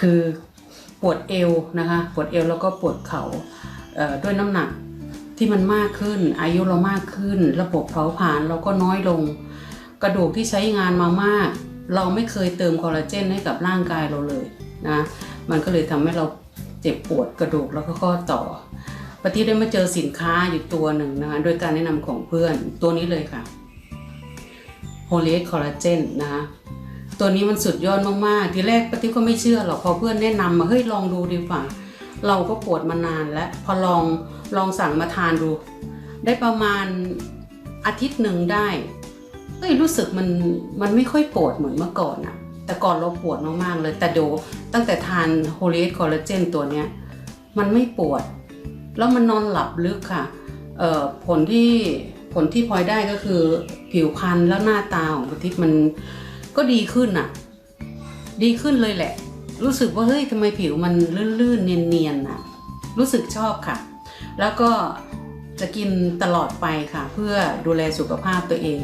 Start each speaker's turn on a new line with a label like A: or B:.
A: คือปวดเอวนะคะปวดเอวแล้วก็ปวดเขา่าด้วยน้ำหนักที่มันมากขึ้น อายุเรามากขึ้น ระบบเผาผลาญเราก็น้อยลง กระดูกที่ใช้งานมามาก เราไม่เคยเติมคอลลาเจนให้กับร่างกายเราเลยนะมันก็เลยทำให้เราเจ็บปวดกระดูกแล้วก็ข้อต่อปฏิได้มาเจอสินค้าอยู่ตัวหนึ่งนะคะโดยการแนะนำของเพื่อนตัวนี้เลยค่ะโฮเลสคอลลาเจนนะคะ ตัวนี้มันสุดยอดมากๆ ทีแรกปฏิก็ไม่เชื่อหรอกพอเพื่อนแนะนำมาเฮ้ยลองดูดีกว่า เราก็ปวดมานานแล้ว พอลองลองสั่งมาทานดู ได้ประมาณอาทิตย์หนึ่งได้เอ้ยรู้สึกมันมันไม่ค่อยปวดเหมือนเมื่อก่อนอะแต่ก่อนเราปวดมากๆเลย แต่โดตั้งแต่ทานโฮลิสคอลลาเจนตัวเนี้ยมันไม่ปวด แล้วมันนอนหลับลึกค่ะเอ่อผลที่ผลที่พลอยได้ก็คือผิวพรรณแล้วหน้าตาของปฏิมัน ก็ดีขึ้นอะดีขึ้นเลยแหละ รู้สึกว่าเฮ้ยทำไมผิวมันลื่นๆ เนียนๆอะรู้สึกชอบค่ะ แล้วก็จะกินตลอดไปค่ะ เพื่อดูแลสุขภาพตัวเอง